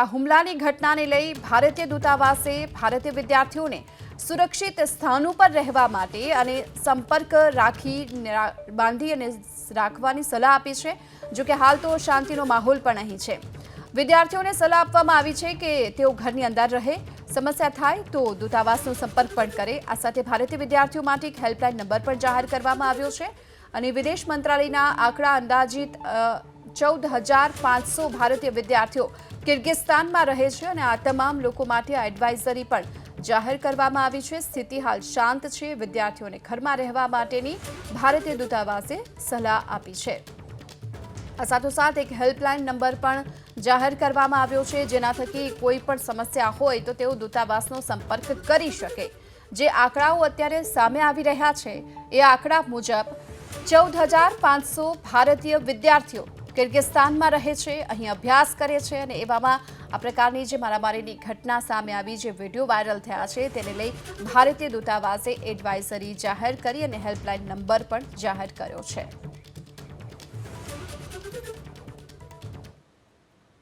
આ હુમલાની ઘટનાને લઈ ભારતીય દૂતાવાસે ભારતીય વિદ્યાર્થીઓને સુરક્ષિત સ્થાન ઉપર રહેવા માટે અને સંપર્ક રાખી બાંધી અને રાખવાની સલાહ આપી છે, જો કે હાલ તો શાંતિનો માહોલ પણ અહીં છે. વિદ્યાર્થીઓને સલાહ આપવામાં આવી છે કે તેઓ ઘરની અંદર રહે, સમસ્યા થાય તો દૂતાવાસનો સંપર્ક પણ કરે. આ સાથે ભારતીય વિદ્યાર્થીઓ માટે એક હેલ્પલાઇન નંબર પણ જાહેર કરવામાં આવ્યો છે અને વિદેશ મંત્રાલયના આંકડા અંદાજિત ચૌદ હજાર પાંચસો ભારતીય વિદ્યાર્થીઓ કિર્ગિસ્તાનમાં રહે છે અને આ તમામ લોકો માટે આ એડવાઇઝરી પણ જાહેર કરવામાં આવી છે. સ્થિતિ હાલ શાંત છે. વિદ્યાર્થીઓને ઘરમાં રહેવા માટેની ભારતીય દૂતાવાસે સલાહ આપી છે. આ સાથોસાથ એક હેલ્પલાઇન નંબર પણ જાહેર કરવામાં આવ્યો છે, જેના થકી કોઈ પણ સમસ્યા હોય તો તેઓ દૂતાવાસનો સંપર્ક કરી શકે. જે આંકડાઓ અત્યારે સામે આવી રહ્યા છે, એ આંકડા મુજબ ચૌદ હજાર પાંચસો ભારતીય વિદ્યાર્થીઓ કિર્ગિસ્તાનમાં રહે છે, અહીં અભ્યાસ કરે છે અને એવામાં આ પ્રકારની જે મારામારીની ઘટના સામે આવી, જે વીડિયો વાયરલ થયા છે, તેને લઈ ભારતીય દૂતાવાસે એડવાઇઝરી જાહેર કરી અને હેલ્પલાઇન નંબર પણ જાહેર કર્યો છે.